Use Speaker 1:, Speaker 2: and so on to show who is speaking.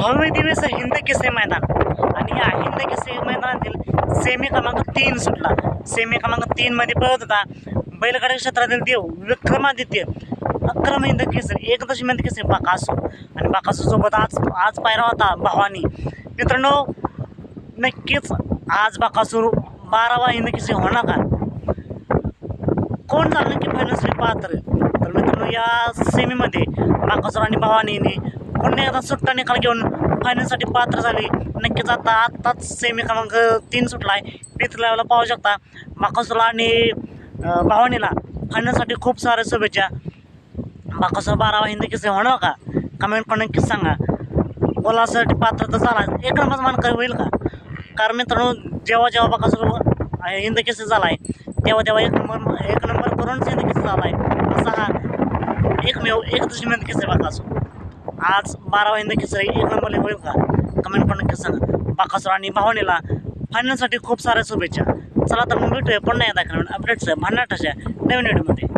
Speaker 1: भव्य दिव्य हिंद केसरी मैदान. आणि या हिंद केसरी मैदानातील सेमी क्रमांक तीन सुटला. सेमी क्रमांक तीन मध्ये पळत होता बैलगाडी क्षेत्रातील देव विक्रमादित्य. अक्रम हिंद केसरी एकदश हिंद केसरी बाकासू. आणि बाकासू सोबत आज आज पायरा होता भवानी. मित्रांनो नक्कीच आज बाकासूर बारावा हिंद केसरी होणार का? कोण झालं की फायनल पात्र? तर मित्रांनो या सेमीमध्ये बाकासूर आणि भवानीने पुन्हा एकदा सुट्टा निकाल घेऊन फायनलसाठी पात्र झाली. नक्कीच आता आत्ताच सेमी क्रमांक तीन सुटला आहे. फिफ्थ लेवलला पाहू शकता. बाकासूरला आणि भावानीला फायनलसाठी खूप साऱ्या शुभेच्छा. बाकासूर बारावा हिंदी किस्से होणार का? कमेंट करून नक्कीच सांगा. बोलासाठी पात्र तर झाला. एक नंबर मानकर होईल का? कारण मित्रांनो जेव्हा जेव्हा बाकासूर हिंदी किस्से झाला आहे तेव्हा तेव्हा एक नंबर एक नंबर करूनच हिंदी किस्से झाला आहे असा हा एकमेव एक दुसरी मेहनत किस्से बाकासूर. आज बारा हिंद किस्से एक नंबरला होईल का? कमेंट पण नक्की सांगा. बाकासूर आणि भावनेला फायनलसाठी खूप साऱ्या शुभेच्छा. चला तर मग भेटूया पुन्हा एकदा अपडेट्स भांडणाटाच्या नवीन व्हिडिओमध्ये